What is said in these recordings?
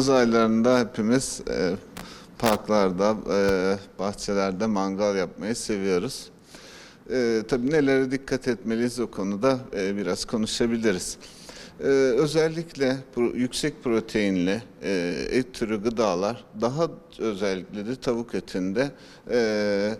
yaz aylarında hepimiz e, parklarda, e, bahçelerde mangal yapmayı seviyoruz. E, tabii nelere dikkat etmeliyiz o konuda e, biraz konuşabiliriz. E, özellikle pro- yüksek proteinli e, et türü gıdalar daha özellikle de tavuk etinde e,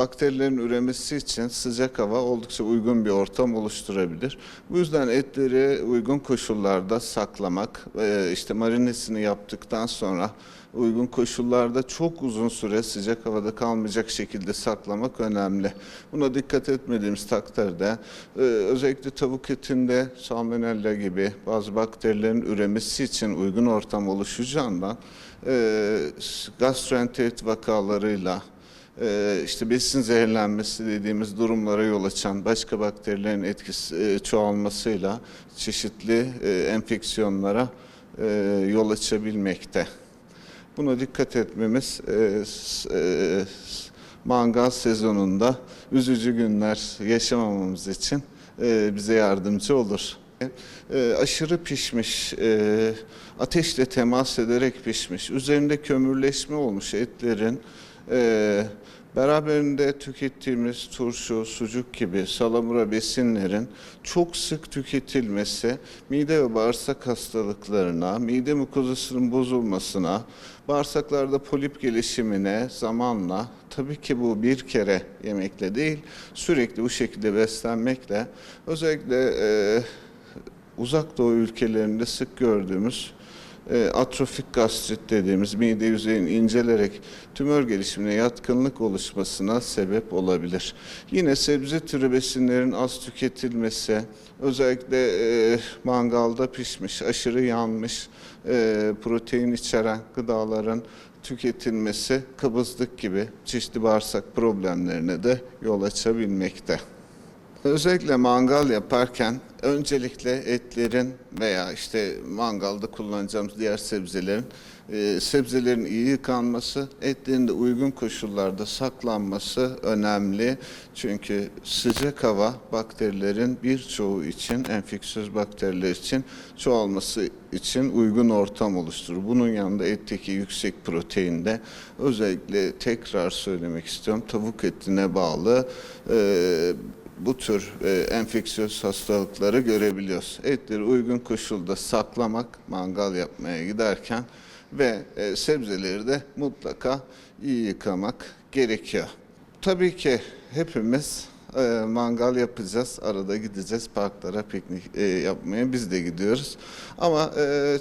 bakterilerin üremesi için sıcak hava oldukça uygun bir ortam oluşturabilir. Bu yüzden etleri uygun koşullarda saklamak, e, işte marinesini yaptıktan sonra uygun koşullarda çok uzun süre sıcak havada kalmayacak şekilde saklamak önemli. Buna dikkat etmediğimiz takdirde e, özellikle tavuk etinde salmonella gibi bazı bakterilerin üremesi için uygun ortam oluşacağından e, gastroenterit vakalarıyla işte besin zehirlenmesi dediğimiz durumlara yol açan başka bakterilerin etkisi e, çoğalmasıyla çeşitli e, enfeksiyonlara e, yol açabilmekte. Buna dikkat etmemiz mangal sezonunda üzücü günler yaşamamamız için bize yardımcı olur. Aşırı pişmiş, ateşle temas ederek pişmiş, üzerinde kömürleşme olmuş etlerin e, beraberinde tükettiğimiz turşu, sucuk gibi salamura besinlerin çok sık tüketilmesi mide ve bağırsak hastalıklarına, mide mukozasının bozulmasına, bağırsaklarda polip gelişimine zamanla tabii ki bu bir kere yemekle değil sürekli bu şekilde beslenmekle özellikle e, uzak doğu ülkelerinde sık gördüğümüz atrofik gastrit dediğimiz mide yüzeyinin incelerek tümör gelişimine yatkınlık oluşmasına sebep olabilir. Yine sebze türü besinlerin az tüketilmesi, özellikle e, mangalda pişmiş, aşırı yanmış e, protein içeren gıdaların tüketilmesi kabızlık gibi çeşitli bağırsak problemlerine de yol açabilmekte. Özellikle mangal yaparken öncelikle etlerin veya işte mangalda kullanacağımız diğer sebzelerin e, sebzelerin iyi yıkanması, etlerin de uygun koşullarda saklanması önemli. Çünkü sıcak hava bakterilerin birçoğu için, enfeksiyöz bakteriler için çoğalması için uygun ortam oluşturur. Bunun yanında etteki yüksek proteinde özellikle tekrar söylemek istiyorum tavuk etine bağlı e, bu tür e, enfeksiyöz hastalıkları görebiliyoruz. Etleri uygun koşulda saklamak, mangal yapmaya giderken ve e, sebzeleri de mutlaka iyi yıkamak gerekiyor. Tabii ki hepimiz e, mangal yapacağız, arada gideceğiz parklara piknik e, yapmaya biz de gidiyoruz. Ama e,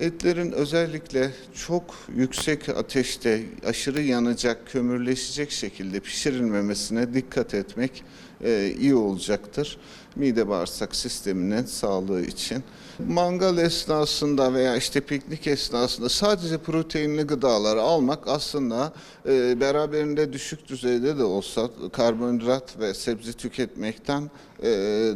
etlerin özellikle çok yüksek ateşte aşırı yanacak, kömürleşecek şekilde pişirilmemesine dikkat etmek e, iyi olacaktır. Mide bağırsak sisteminin sağlığı için. Mangal esnasında veya işte piknik esnasında sadece proteinli gıdaları almak aslında e, beraberinde düşük düzeyde de olsa karbonhidrat ve sebze tüketmekten e,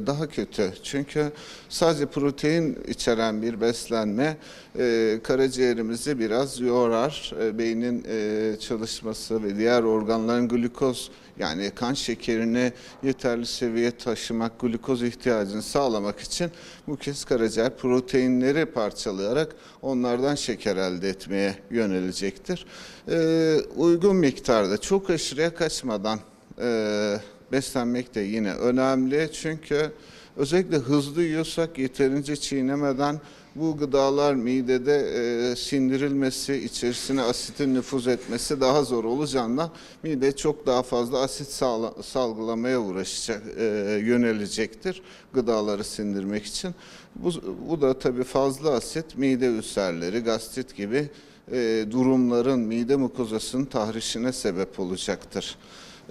daha kötü. Çünkü sadece protein içeren bir beslenme e, karaciğerimizi biraz yorar. E, beynin e, çalışması ve diğer organların glukoz yani kan şekerini yeterli seviyeye taşımak, glukoz ihtiyacını sağlamak için bu kez karaciğer proteinleri parçalayarak onlardan şeker elde etmeye yönelecektir. Ee, uygun miktarda çok aşırıya kaçmadan e, beslenmek de yine önemli çünkü özellikle hızlı yiyorsak yeterince çiğnemeden bu gıdalar midede e, sindirilmesi, içerisine asitin nüfuz etmesi daha zor olacağından mide çok daha fazla asit sağla- salgılamaya uğraşacak, e, yönelecektir gıdaları sindirmek için. Bu, bu da tabii fazla asit mide ülserleri, gastrit gibi e, durumların mide mukozasının tahrişine sebep olacaktır.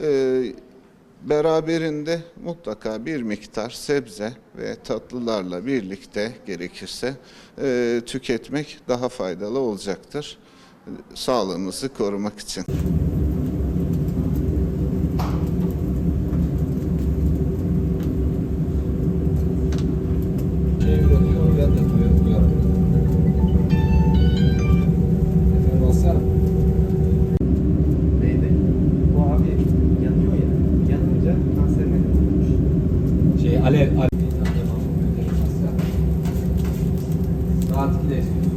E, Beraberinde mutlaka bir miktar sebze ve tatlılarla birlikte gerekirse e, tüketmek daha faydalı olacaktır. E, Sağlığımızı korumak için. Fatih Gidesun.